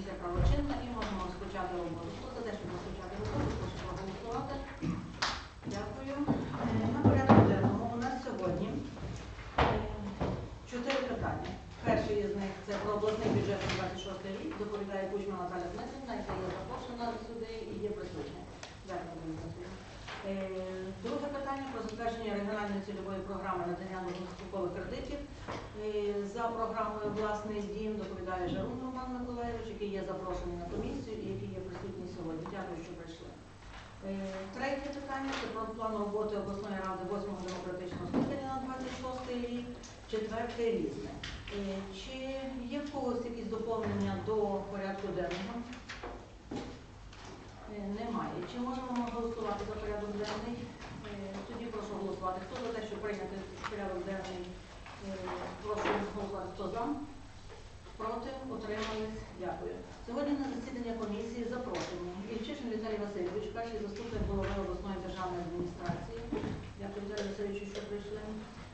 комісія правочинна і можемо розпочати роботу. Хто за те, щоб розпочати роботу, прошу проголосувати. Дякую. Е, На порядку денному у нас сьогодні е, чотири питання. Перший із них це про обласний бюджет на 26 рік. Доповідає Кучма Наталя Дмитрівна, яка є запрошена сюди і є присутня. Дякую, Друге питання про затвердження регіональної цільової програми надання довгострокових кредитів. Е, За програмою Власний дім доповідає Жарун Роман Миколаївич, який є запрошений на комісію і який є присутній сьогодні. Дякую, що прийшли. Е, Третє питання це про план роботи обласної ради 8-го демократичного скликання на 26 рік. Четверте різне. Е, Чи є в когось якісь доповнення до порядку денного? Е, Немає. Чи можемо ми голосувати за порядок денний? Е, Тоді прошу голосувати. Хто за те, щоб прийняти порядок денний? Е, Прошу голосувати. Хто за? Проти? Утримались? Дякую. Сьогодні на засідання комісії запрошені Ільчишин Віталій Васильович, перший заступник голови обласної державної адміністрації. Дякую, Віталій Васильовичу, що прийшли.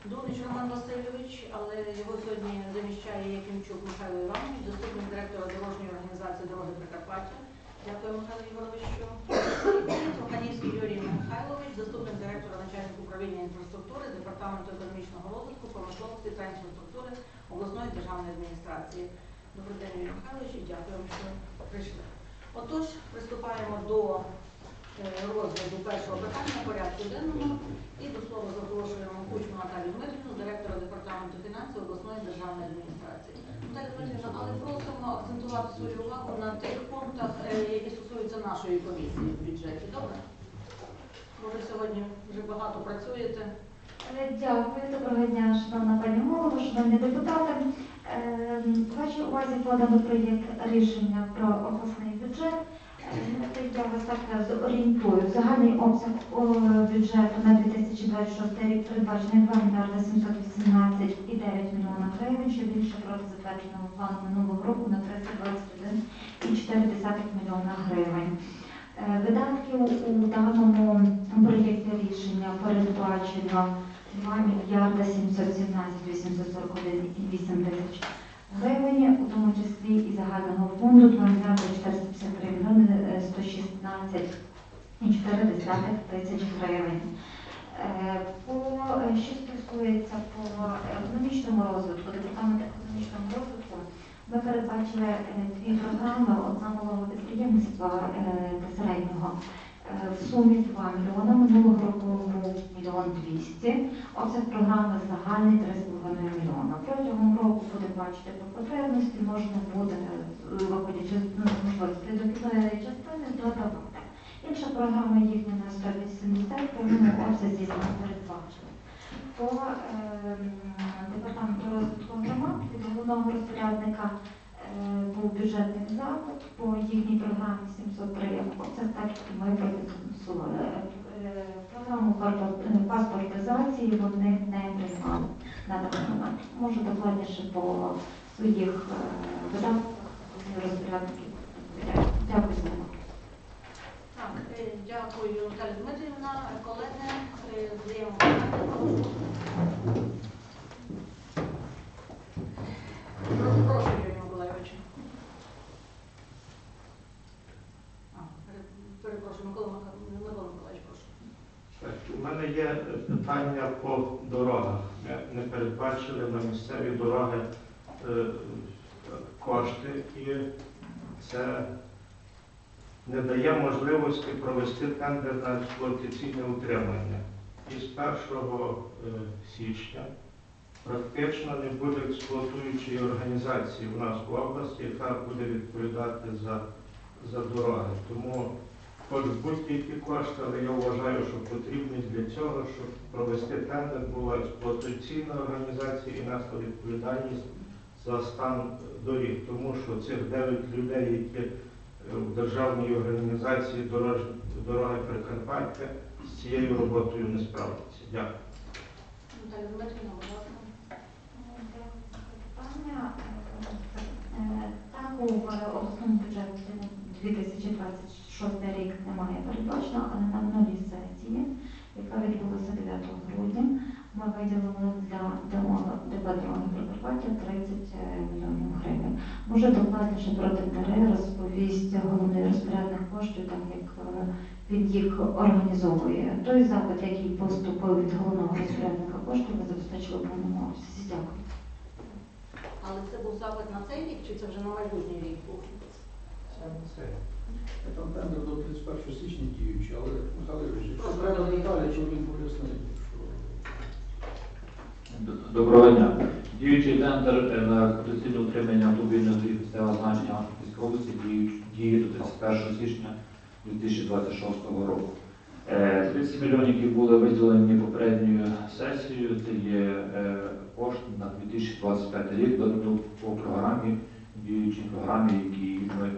Дунич Роман Васильович, але його сьогодні заміщає Якимчук Михайло Іванович, заступник директора дорожньої організації дороги Прикарпаття. Дякую, Михайло Ігоровичу. Труханівський Юрій Михайлович, заступник директора начальника управління інфраструктури, департаменту економічного розвитку, промисловості та інфраструктури обласної державної адміністрації. Добрий день, Юрій Михайлович, і дякуємо, що прийшли. Отож, приступаємо до е, розгляду першого питання порядку денного. І до слова запрошуємо Кучму Наталію Дмитрівну, директора департаменту фінансів обласної державної адміністрації. Але просимо акцентувати свою увагу на тих пунктах, е, які стосуються нашої комісії в бюджеті. Добре? Бо ви сьогодні вже багато працюєте. Е, Дякую, доброго дня, шановна пані голова, шановні депутати. Е, Вашій увазі подано проєкт рішення про обласний бюджет. Я вас так зорієнтую. Загальний обсяг бюджету на 2026 рік передбачений 2 мільярди 718,9 мільйона гривень, що більше проти затвердженого плану минулого року на 321,4 мільйона гривень. Е, Видатків у даному проєкті рішення передбачено 2 мільярди 717 841,8 тисяч гривень, у тому числі і загального фонду 2 мільярди 453 мільйони е, 116,4 тисяч гривень. Е, По, е, що стосується по економічному розвитку, департамент економічного розвитку, ми передбачили е, дві програми, одна малого підприємництва та середнього в сумі 2 мільйони, минулого року був мільйон 200, обсяг програми загальний 3,5 мільйона. Протягом року будемо бачити по потребності, можна буде, виходячи з ну, можливості дохідної частини, додавати. Інша програма їхня на 180, по ньому обсязі не передбачили. По е, департаменту розвитку громад від головного розпорядника е, був бюджетний запит по їхній програмі 703. Це так ми профінансували. Е, Програму е, паспортизації вони не приймали на даний момент. Можу докладніше по своїх видатках розпорядників. Дякую за увагу. Так, е, дякую, Наталя Дмитрівна. Колеги, е. Прошу. Юрій Миколайович. Перепрошую, Микола Михайлович, Микола Миколаївич, прошу. У мене є питання по дорогах. Ми не передбачили на місцеві дороги е, кошти, і це не дає можливості провести тендер на експлуатаційне утримання. І з 1 е, січня практично не буде експлуатуючої організації в нас в області, яка буде відповідати за, за дороги. Тому Хоч будь-які кошти, але я вважаю, що потрібні для цього, щоб провести тендер, була експлуатаційна організація і несла відповідальність за стан доріг. Тому що цих 9 людей, які е, в державній організації дорож... дороги Прикарпаття з цією роботою не справляться. Дякую. Наталя Дмитрівна, будь ласка. Питання е, так у обласному бюджеті 2026 рік немає передбачено, але на минулій сесії, яка відбулася 9 грудня, ми виділили для «Дороги Прикарпаття» 30 мільйонів гривень. Може докладніше про тендери розповість головний розпорядник коштів, так як е, він їх організовує. Той запит, який поступив від головного розпорядника коштів, ми забезпечили повному обсязі. Дякую. Але це був запит на цей рік, чи це вже на майбутній рік був? Там тендер до 31 січня діючий, але Михайло Ігорович, якщо треба деталі, то він пояснить, Доброго дня. Діючий тендер е, на експлуатаційне утримання автомобільних доріг місцевого значення Івано-Франківської області діє- до 31 січня 2026 року. Е, 30 мільйонів, які були виділені попередньою сесією, це є е, кошти на 2025 рік по програмі, діючій програмі, які ми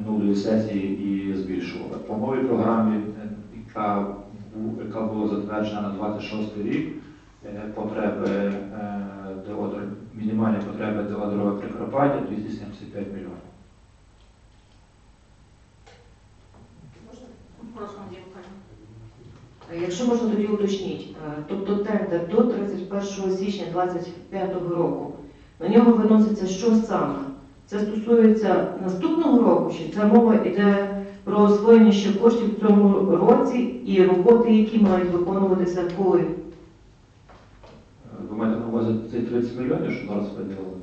минулої сесії і збільшували. По новій програмі, е, яка, була затверджена на 26 рік, е, потреби е, ДО, мінімальні потреби ДО дороги Прикарпаття 275 мільйонів. Прошу, Якщо можна тоді уточніть, е, тобто тендер до 31 січня 2025 року, на нього виноситься що саме? Це стосується наступного року, чи це мова йде про освоєння ще коштів в цьому році і роботи, які мають виконуватися коли? Е, Ви маєте на увазі цей 30 мільйонів, що зараз виділили?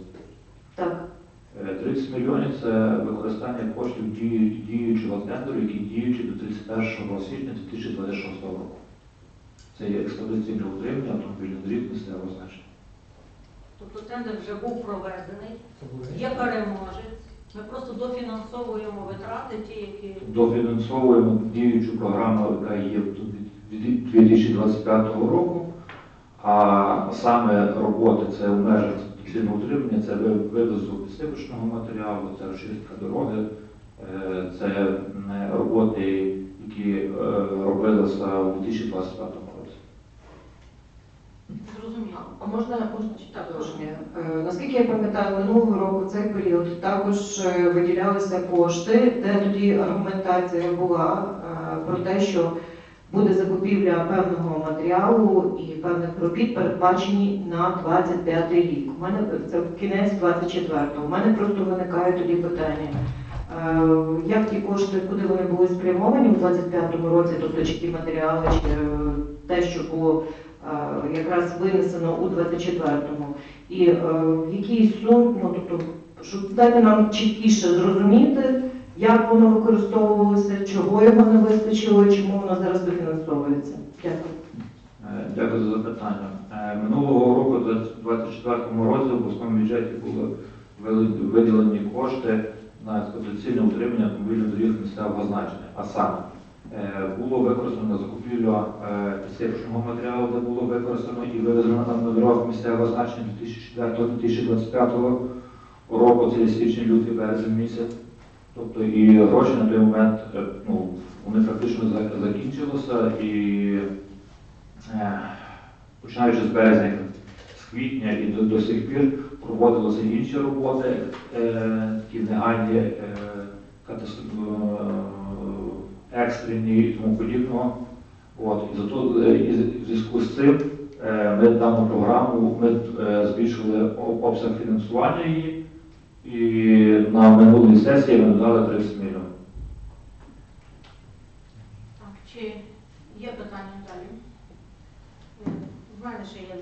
Так, Е, 30 мільйонів це використання коштів дію- діючого тендеру, який діючий до 31 січня 2026 року. Це є експлуатаційне утримання автомобільних доріг місцевого значення. Тобто тендер вже був проведений, є переможець. Ми просто дофінансовуємо витрати, ті, які Дофінансовуємо діючу програму, яка є від 2025 року, а саме роботи це в межах експлуатаційного утримання, це ви- вивозу підсипочного матеріалу, це розчистка дороги, е, це роботи, які е, робилися у 2025 році. зрозуміло. а можна, можна? Е, Наскільки я пам'ятаю, минулого року цей період також е, виділялися кошти, де тоді аргументація була е, про те, що буде закупівля певного матеріалу і певних робіт передбачені на 25 рік. У мене це кінець 24-го. У мене просто виникає тоді питання. е, Як ті кошти, куди вони були спрямовані у 25-му році, тобто чи ті матеріали, чи е, те, що було е, якраз винесено у 24-му, і в якій сум, ну тобто, щоб дати нам чіткіше зрозуміти, як воно використовувалося, чого його не вистачило, чому воно зараз дофінансовується. Дякую. Е, Дякую за запитання. Е, Минулого року, у 2024 році, в обласному бюджеті були виділені кошти на експлуатаційне утримання автомобільних доріг місцевого значення. А саме е, було використано е, підсипочного матеріалу, де було використано і вивезено на на дорогах місцевого значення 2004-2025 року, це січень, лютий, березень місяць. Тобто і гроші на той момент е, ну, вони практично закінчилися і е, починаючи з березня, з квітня і до, до сих пір проводилися інші роботи, е, такі негайні, екстрені і тому подібного. От, і зато в зв'язку з цим ми дану програму ми збільшили обсяг фінансування її, і на минулій сесії ми надали 30 мільйонів. Так, чи є питання далі? В мене ще є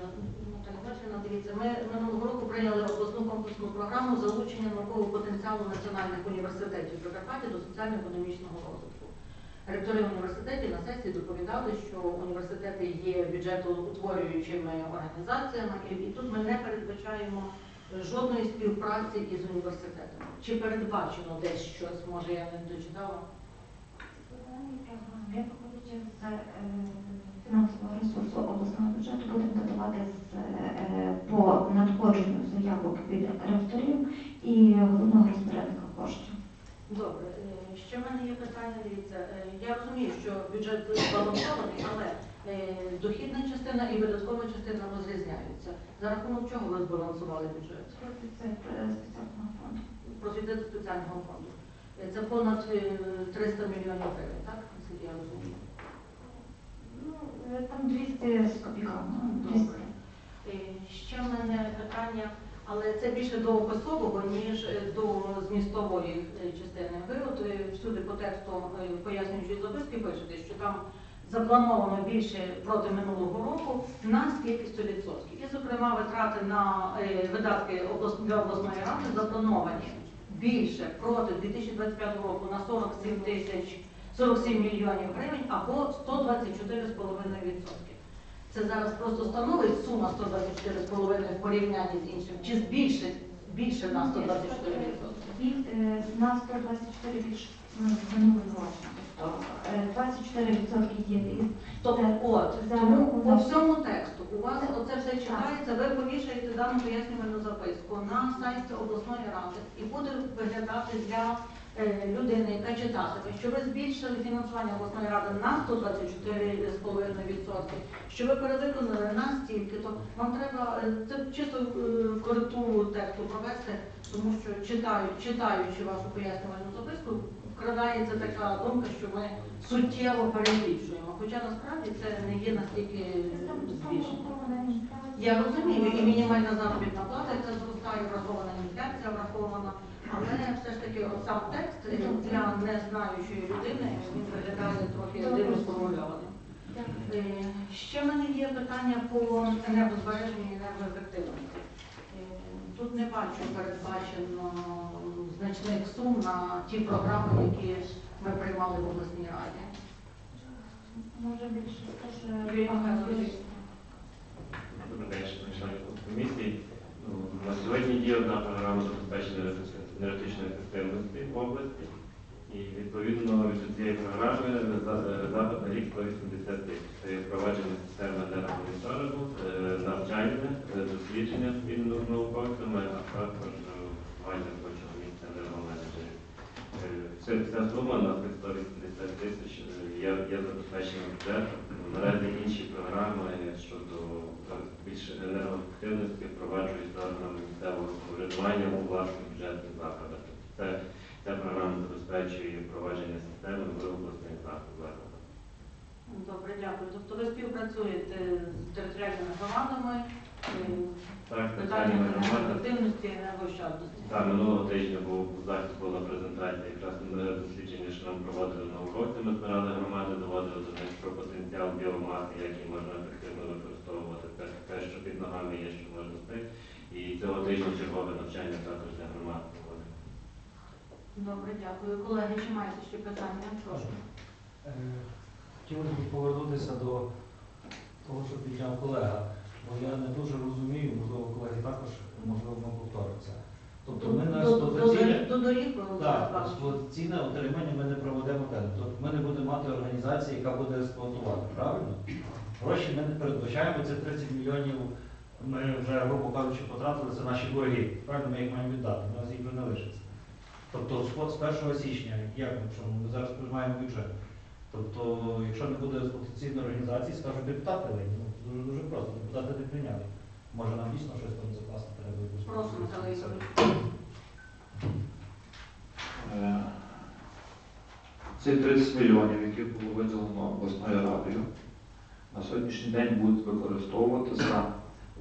Бачина, дивіться, ми минулого року прийняли обласну комплексну програму залучення наукового потенціалу національних університетів Прикарпаття до соціально-економічного розвитку. Ректори університетів на сесії доповідали, що університети є бюджетоутворюючими організаціями, і тут ми не передбачаємо жодної співпраці із університетами. Чи передбачено десь щось, може я не дочитала? Програми, як виходячи з е, фінансового ресурсу обласного бюджету, будемо додавати з, е, по надходженню заявок від ректорів і головного розпорядника коштів. Добре, е, ще в мене є питання. Дивіться, е, я розумію, що бюджет збалансований, але е, дохідна частина і видаткова частина розрізняються. За рахунок чого ви збалансували бюджет? Профіцит е, спеціального фонду. Профіцит спеціального фонду. Е, Це понад е, 300 мільйонів гривень, так? Наскільки я розумію. Ну, е, там 200 з копійками. 200. Добре. питання, але це більше до описового, ніж е, до змістової е, частини. Ви от е, всюди по тексту е, пояснюючої записки пишете, що там заплановано більше проти минулого року на з кількістю відсотків. І, зокрема, витрати на е, видатки для обласної ради заплановані більше проти 2025 року на 47 тисяч 47 мільйонів гривень або 124,5%. Це зараз просто становить сума 124,5 в порівнянні з іншим, чи збільшить більше на 124%. Від е, на 124 більше ну, з минулим роком. Тобто е, 24% є від Тобто, от, За тому рахунок- по всьому тексту у вас оце все читається, ви повішаєте дану пояснювальну записку на сайті обласної ради і буде виглядати для людини, яка читатиме, що ви збільшили фінансування обласної ради на 124,5%, що ви перевиконали на стільки, то вам треба е, це чисто е, коректуру тексту провести, тому що читаю, читаючи вашу пояснювальну записку, вкрадається така думка, що ми суттєво перебільшуємо. Хоча насправді це не є настільки збільшення. Я розумію, і мінімальна заробітна плата, яка зростає, врахована інфляція, врахована, але все ж таки от сам текст е, для незнаючої людини він виглядає трохи дивно сформульованим. Е, Ще в мене є питання по енергозбереженню і енергоефективності. Е, Тут не бачу передбачено значних сум на ті програми, які ми приймали в обласній раді. Може більше день, шановні члени комісії. Ну, На сьогодні є одна програма забезпечення енергетичної ефективності в області. І відповідно від цієї програми за- запит на рік 180 тисяч. Це впровадження системи енергомоніторингу, е, навчання, е, дослідження спільно з науковцями, а також е, майже робочого місця енергоменеджерів. Е, вся сума на 180 тисяч е, є забезпечена бюджетом. Наразі інші програми щодо більше більш енергоефективності впроваджують органами місцевого самоврядування у власних бюджетних закладах. Це ця програма забезпечує впровадження системи в обласних закладах. Добре, дякую. Тобто ви співпрацюєте з територіальними громадами, Так, питання спеціальні громади. енергоефективності і енергоощадності. Так, минулого тижня був захід була презентація якраз на дослідження, що нам проводили науковці. Ми збирали громади, доводили до них про потенціал біомаси, як її можна ефективно використовувати. Те, те, що під ногами є, що можна спити. І цього тижня чергове навчання також для громад проводимо. Добре, дякую. Колеги, чи маєте ще питання? Прошу. Е, Хотілося б повернутися до того, що підняв колега, бо я не дуже розумію, можливо, колеги також, можливо, ми повторимося. Тобто ми на експлуатаційне, До доріг, так, експлуатаційне утримання ми не проведемо тендер. Тобто ми не будемо мати організації, яка буде експлуатувати, правильно? Гроші ми не передбачаємо, це 30 мільйонів ми вже, грубо кажучи, потратили, це наші борги. Правильно, ми їх маємо віддати, у нас їх вже не лишиться. Тобто з- з 1 січня, як ми зараз приймаємо бюджет. Тобто, якщо не буде експлуатаційної організації, скажуть депутати. Ну, дуже дуже просто. Депутати не прийняли. Може нам дійсно щось там закласти треба якусь Прошу. Михайло Ігорович. Е, Ці 30 мільйонів, які було виділено обласною радою, на сьогоднішній день будуть використовуватися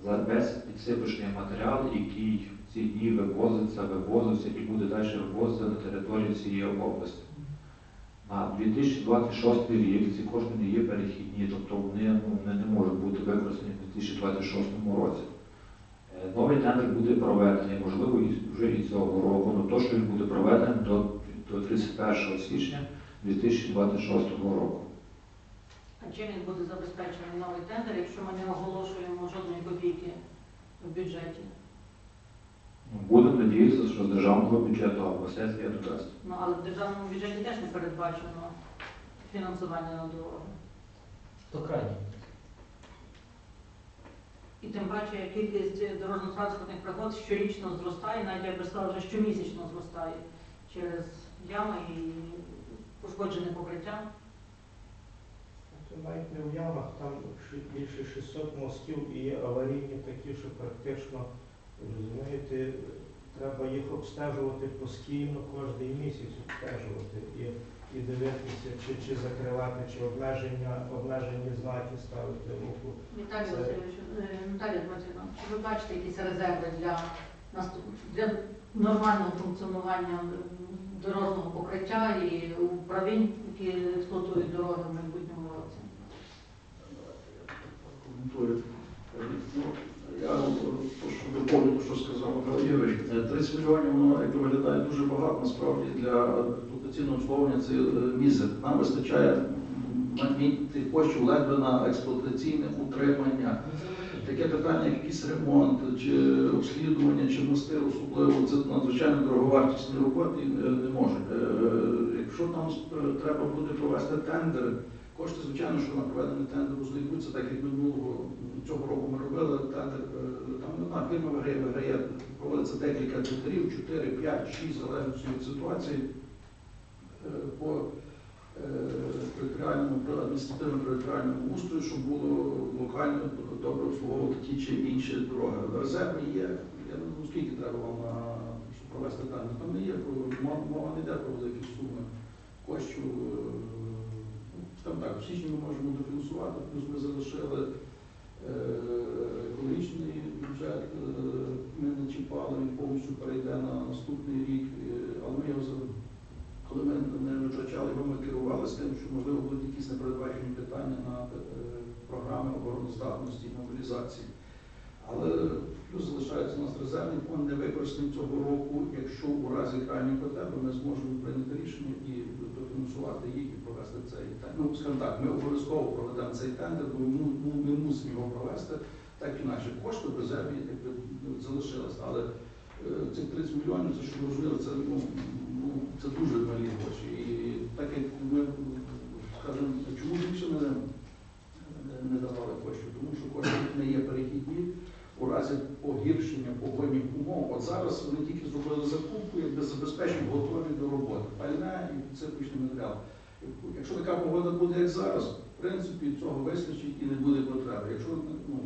за весь підсипочний матеріал, який в ці дні вивозиться, вивозився і буде далі вивозитися на території цієї області. На 2026 рік ці кошти не є перехідні, тобто вони, ну, вони не можуть бути використані в 2026 році. Е, Новий тендер буде проведений, можливо, вже і цього року, але то, що він буде проведений до, до 31 січня 2026 року. А чим він буде забезпечений новий тендер, якщо ми не оголошуємо жодної копійки в бюджеті? Будемо надіятися, що з державного бюджету або сесія додасть. Ну, але в державному бюджеті теж не передбачено фінансування на дороги. То крайній. І тим паче кількість дорожньо-транспортних пригод щорічно зростає, навіть я би сказала, вже щомісячно зростає через ями і пошкоджене покриття. Це навіть не в ямах, там більше 600 мостів і аварійні такі, що практично, розумієте, треба їх обстежувати постійно, кожен місяць обстежувати. І і дивитися, чи, чи закривати, чи обмеження, обмежені знаки ставити руху. Віталій Васильович, е, Наталія Дмитрівна, чи ви бачите якісь резерви для для нормального функціонування дорожнього покриття і управлінь, які експлуатують дороги в майбутньому році? Ну, Я доповнити, те, що сказав Михайло Ігорович. Е, 30 мільйонів, воно як виглядає дуже багато. Насправді для експлуатаційного обслуговування це е, мізер. Нам вистачає тих коштів ледве на експлуатаційне утримання. Таке питання, як якийсь ремонт, чи обслідування, чи мости особливо, це надзвичайно дороговартісні роботи не, не можуть. Е, Якщо там е, треба буде провести тендери, кошти, звичайно, що на проведення тендеру знайдуться, так як минулого цього року ми робили е, там одна фірма виграє, виграє, проводиться декілька тендерів, 4, 5, 6, залежно від ситуації. Е, По е, територіальному адміністративному територіальному устрою, щоб було локально добре обслуговувати ті чи інші дороги. Резерви є. Я не знаю, скільки треба вам провести дані. Там не є мова не йде про великі суми коштів. е, ну, так, в січні ми можемо дофінансувати, плюс ми залишили е, екологічний бюджет, е, ми він повністю перейде на наступний рік, е, але ми його коли ми не витрачали його, ми керувалися тим, що можливо будуть якісь непередбачені питання на е, програми обороноздатності і мобілізації. Але плюс залишається у нас резервний фонд не використаний цього року. Якщо у разі крайньої потреби ми зможемо прийняти рішення і дофінансувати їх і провести цей тендер. Ну, скажімо так, ми обов'язково проведемо цей тендер, бо ми, ми мусимо його провести. Так чи інакше, кошти в резерві ну, залишилися. Але е, цих 30 мільйонів, це що розуміли, це, ну, ну, це дуже малі гроші. І так як ми, скажімо, чому більше не, не давали коштів? Тому що кошти не є перехідні у разі погіршення погодних умов. От зараз вони тільки зробили закупку, якби забезпечені готові до роботи. Пальне і підсипочний матеріал. Якщо така погода буде, як зараз, в принципі, цього вистачить і не буде потреби. Якщо ну,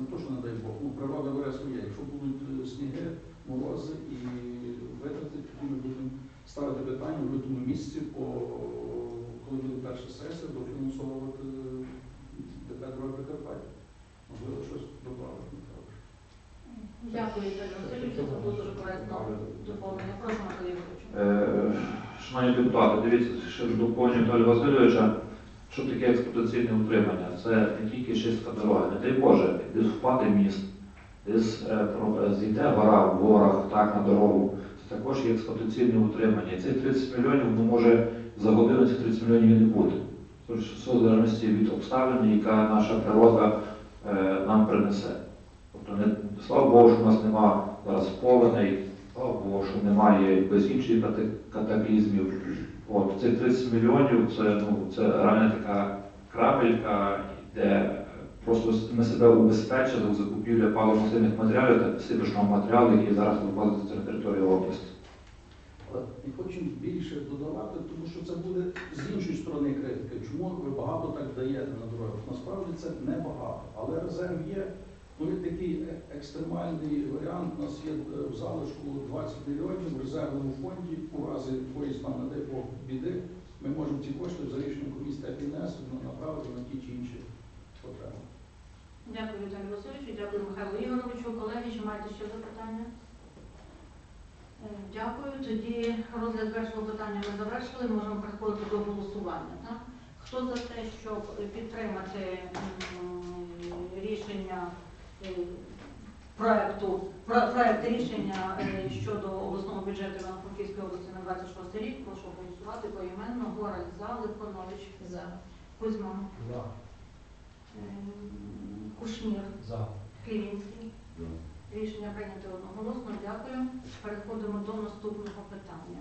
не то, що не дай Бог, ну природа бере своє. Якщо будуть е, сніги, морози і витрати, тоді ми будемо ставити питання в лютому місці, по, коли буде перша сесія, дофінансовувати ДП «Дороги Прикарпаття. Можливо, щось додати. Дякую, це дуже коректно доповнення. Прошу, Наталія Е, Шановні депутати, дивіться, ще доповнюю Віталія Васильовича, що таке експлуатаційне утримання. Це не тільки чистка дороги, не дай Боже, десь впаде міст, десь е, зійде гора в горах, так на дорогу. Це також є експлуатаційне утримання. І цих 30 мільйонів, ну може за годину цих 30 мільйонів не буде. Тож в залежності від обставин, яка наша природа е, нам принесе. Тобто, не, слава Богу, що в нас немає зараз повеней, слава Богу, що немає без інших катаклізмів. От цих 30 мільйонів це, ну, це реально така крапелька, де просто ми себе убезпечили в закупівлі паливно-мастильних матеріалів та сипочного матеріалу, який зараз вивозиться на територію області. Не хочемо більше додавати, тому що це буде з іншої сторони критики. Чому ви багато так даєте на дорогах? Насправді це не багато, але резерв є. Ну, є такий е- екстремальний варіант. У нас є е, в залишку 20 мільйонів в резервному фонді. У разі не дай Бог, біди, ми можемо ці кошти за рішенням комісії так і направити на ті чи інші потреби. Дякую, Віталію Васильовичу, дякую Михайлу Ігоровичу. Колеги, чи маєте ще запитання? Е, Дякую. Тоді розгляд першого питання ми завершили. Можемо переходити до голосування. Так? Хто за те, щоб підтримати рішення е, проекту, про- проект рішення е, щодо обласного бюджету Івано-Франківської області на 26 рік, прошу голосувати поіменно. Гораль за, Липонович за, Кузьма, За. е, Кушнір, За. Клівінський. Рішення прийнято одноголосно. Дякую. Переходимо до наступного питання.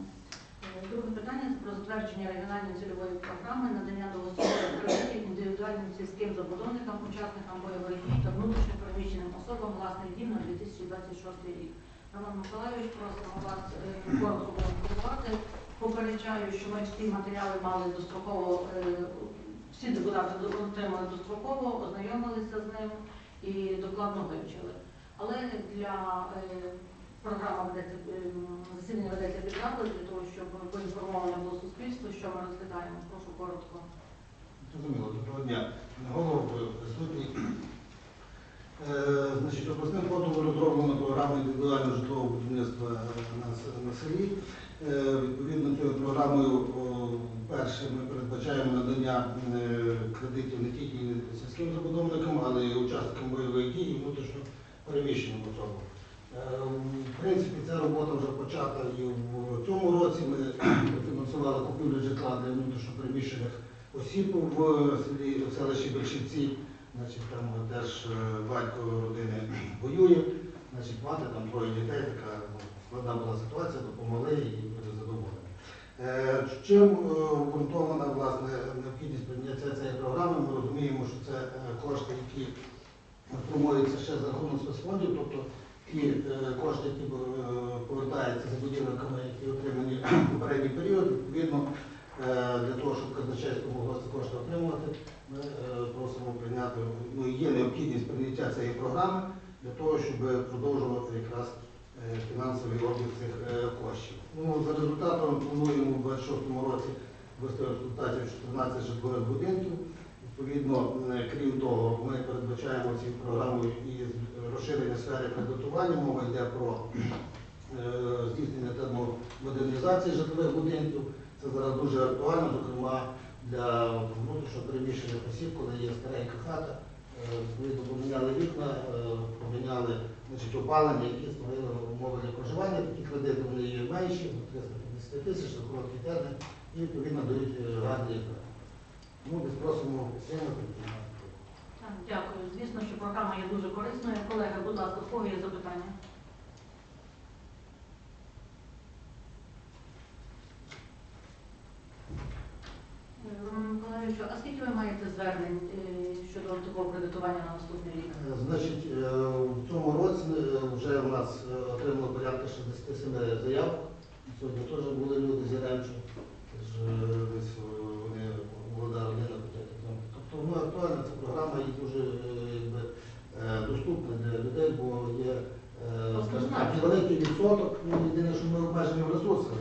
Е, Друге питання про затвердження регіональної цільової програми надання довгострокових кредитів індивідуальним сільським забудовникам, учасникам бойових дій та внутрішньо переміщеним особам власних дім на 2026 рік. Роман Миколайович, просимо вас е, коротко прокоментувати. Попереджаю, що ми всі матеріали мали достроково, е, всі депутати отримали достроково, ознайомилися з ним і докладно вивчили. Але для програма ведеться, ем, засідання ведеться під запис для того, щоб поінформоване було суспільство, що ми розглядаємо. Прошу коротко. Зрозуміло, доброго дня. Голову присутній. Е, Значить, обласним фондом розроблена програма індивідуального житлового будівництва на, на селі. Е, Відповідно цією програмою, перше, ми передбачаємо надання е, кредитів не тільки сільським забудовникам, але й учасникам бойових дій і внутрішньо переміщеним особам. Е, В принципі, ця робота вже почата і в цьому році. Ми фінансували купівлю житла для внутрішньо переміщених осіб в селі в селищі Бершівці. Значить, там теж е, батько родини воює, значить, мати там троє дітей, така ну, складна була ситуація, допомогли і буде задоволені. Е, Чим е, обґрунтована власне необхідність прийняття цієї програми? Ми розуміємо, що це е, кошти, які формуються ще за рахунок спецфондів, тобто ті е, кошти, які е, повертаються за будівниками, які отримані в попередній період, відповідно е, для того, щоб казначейство могло ці кошти отримувати, ми просимо прийняти, ну є необхідність прийняття цієї програми для того, щоб продовжувати якраз фінансовий обіг цих коштів. Ну, за результатом плануємо у 26-му році ввести в експлуатацію 14 житлових будинків. Відповідно, е, крім того, ми передбачаємо цією програмою і розширення сфери кредитування. Мова йде про е, здійснення термомодернізації житлових будинків. Це зараз дуже актуально, зокрема для внутрішньо переміщених осіб, коли є старенька хата. Е, Відповідно, поміняли вікна, е, поміняли значить, опалення, які створили умови для проживання. Такі кредити вони є менші, 350 тисяч на короткий термін, і відповідно дають е, гарні ефекти. Тому десь просимо підтримати. Так, Дякую. Звісно, що програма є дуже корисною. Колеги, будь ласка, в кого є запитання? Роман Миколаївич, а скільки ви маєте звернень е, щодо такого кредитування на наступний рік? Е, Значить, е, в цьому році е, вже у нас е, отримало порядка 67 заяв. Сьогодні теж були люди з Яремчу. Теж е, десь е, вони молода родина. Тобто ну, актуальна ця програма і дуже е, якби, е, доступна для людей, бо є е, скажімо так, великий відсоток. Ну, єдине, що ми обмежені в ресурсах.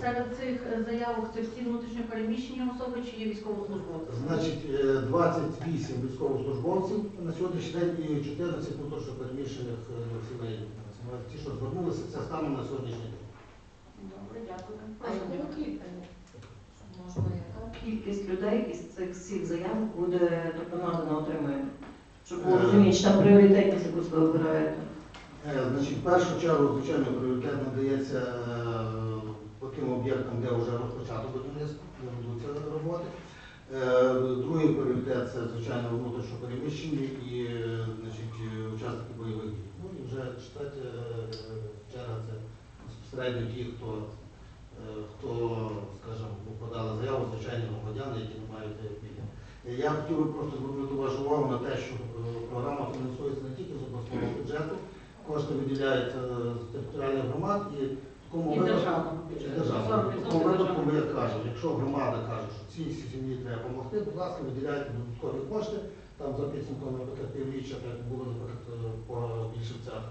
Серед цих заявок це всі внутрішньо переміщені особи чи є військовослужбовці? Значить, е, 28 військовослужбовців на сьогоднішній день і 14 внутрішньо переміщених е, сімей. Ті, що звернулися, це станом на сьогоднішній день. Добре, дякую. Можна яка кількість людей із цих всіх заявок буде тобто надана отримує? Щоб було Е. розуміти, чи там пріоритетність якусь ви обираєте. Е, Значить, в першу чергу, звичайно, пріоритет надається е, по тим об'єктам, де вже розпочато будівництво, де ведуться роботи. Е, Другий пріоритет це, звичайно, внутрішньо переміщені і е, значить, е, учасники бойових дій. Ну і вже четвертя е, черга це безпосередньо ті, хто, хто скажімо, ну, подали заяву, звичайні громадяни, які не мають пільги. Е, Я хотів би просто звернути вашу увагу на те, що е, програма фінансується не тільки з обласного бюджету, кошти виділяються з територіальних громад і в такому випадку державного і бюджету. державного. В 40% такому випадку ми кажемо, якщо громада каже, що цій сім'ї треба допомогти, будь ласка, виділяйте додаткові кошти, там за підсумком, наприклад, півріччя, як було, наприклад, е, по більшівцях,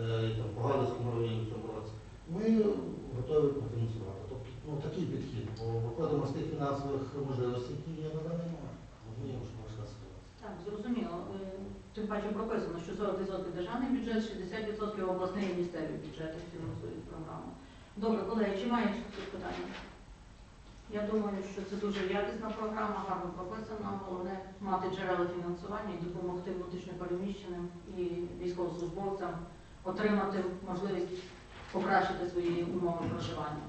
е, по Галицькому районі в цьому році. Ми готові профінансувати. Тобто, ну, такий підхід, бо виходимо з тих фінансових можливостей, які є на даний момент. Розуміємо, що важка ситуація. Так, зрозуміло. Е, Тим паче прописано, що 40% державний бюджет, 60% обласний і місцеві бюджети фінансують програму. Добре, колеги, чи мають хтось питання? Я думаю, що це дуже якісна програма, гарно прописана. Головне мати джерела фінансування і допомогти внутрішньо переміщеним і військовослужбовцям отримати можливість покращити свої умови проживання.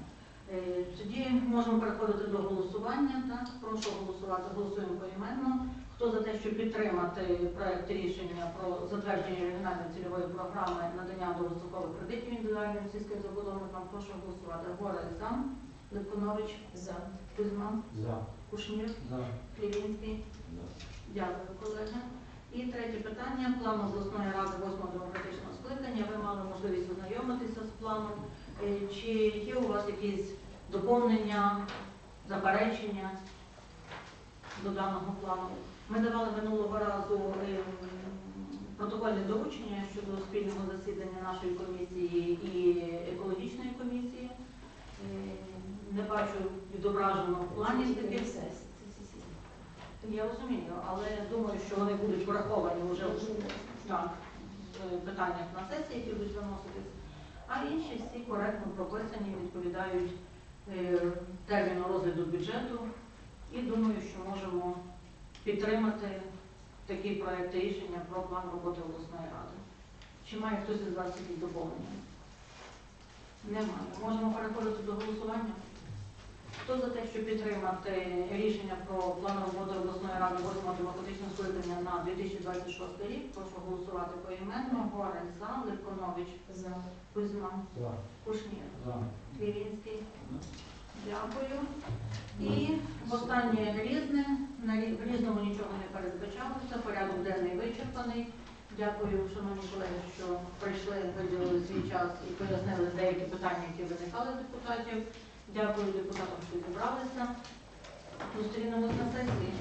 Е, Тоді можемо переходити до голосування. Так, прошу голосувати. Голосуємо поіменно. Хто за те, щоб підтримати проект рішення про затвердження регіональної цільової програми надання довгострокових кредитів індивідуальним сільським забудовникам, прошу голосувати. Гора за, Липконович, За. Кузьма, За. Кушнір, За. Клівінський. Дякую, колеги. І третє питання. План обласної ради 8 демократичного скликання. Ви мали можливість ознайомитися з планом. Е, Чи є у вас якісь доповнення, заперечення до даного плану? Ми давали минулого разу ем, протокольне доручення щодо спільного засідання нашої комісії і екологічної комісії. Е, Не бачу відображено в плані таких сесій. Я розумію, але думаю, що вони будуть враховані вже в питаннях на сесії, які будуть виноситись. А інші всі коректно прописані, відповідають е, терміну розгляду бюджету. І думаю, що можемо підтримати такий проект рішення про план роботи обласної ради. Чи має хтось із вас якісь доповнення? Немає. Можемо переходити до голосування. Хто за те, щоб підтримати рішення про план роботи обласної ради 8 демократичного скликання на 2026 рік, прошу голосувати поіменно. Горень за, Левконович за, Кузьма, За. Кушнір, За. Лівінський. Дякую. І останнє різне. На в різному нічого не передбачалося. Порядок денний вичерпаний. Дякую, шановні колеги, що прийшли, виділили свій час і пояснили деякі питання, які виникали в депутатів. Дякую депутатам, що зібралися. Зустрінемось на сесії.